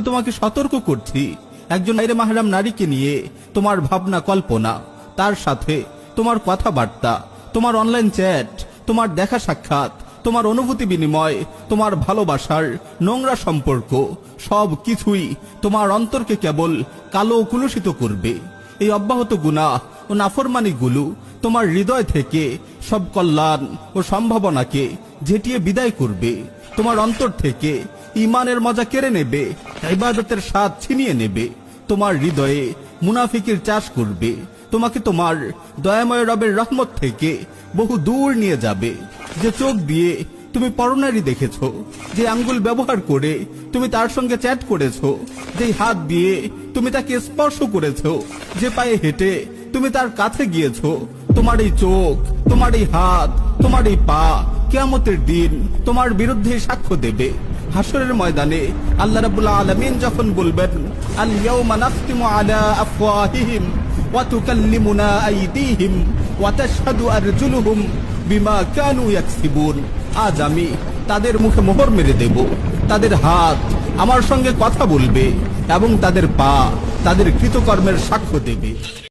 আমি তোমাকে সতর্ক করছি। একজন বাইরে মাহরাম নারীকে নিয়ে তোমার ভাবনা, কল্পনা, তার সাথে তোমার কথাবার্তা, তোমার অনলাইন চ্যাট তোমার দেখা সাক্ষাৎ, তোমার অনুভূতি বিনিময়, তোমার ভালোবাসার নোংরা সম্পর্ক, সব কিছুই তোমার অন্তরকে কেবল কালো কুলুষিত করবে। এই অব্যাহত গুণা ও নাফরমানিগুলো তোমার হৃদয় থেকে সব কল্যাণ ও সম্ভাবনাকে ঝেঁটিয়ে বিদায় করবে। তোমার অন্তর থেকে ইমানের মজা কেড়ে নেবে ইবাদতের স্বাদ ছিনিয়ে নেবে। তোমার হৃদয়ে মুনাফিকের চাষ করবে। তোমাকে তোমার দয়াময় রবের রহমত থেকে বহু দূর নিয়ে যাবে। যে চোখ দিয়ে তুমি পরনারী দেখেছ, যে আঙ্গুল ব্যবহার করে তুমি তার সঙ্গে চ্যাট করেছ, যে হাত দিয়ে তুমি তাকে স্পর্শ করেছ, যে পায়ে হেঁটে তুমি তার কাছে গিয়েছ, তোমার এই চোখ, তোমার এই হাত, তোমার এই পা, কেয়ামতের দিন তোমার বিরুদ্ধে সাক্ষ্য দেবে। হাসরের ময়দানে আল্লাহ রাব্বুল আলামিন যখন বলবেন আল ওয়া বিমা কানু আজ আমি তাদের মুখে মোহর মেরে দেব, তাদের হাত আমার সঙ্গে কথা বলবে এবং তাদের পা তাদের কৃতকর্মের সাক্ষ্য দেবে।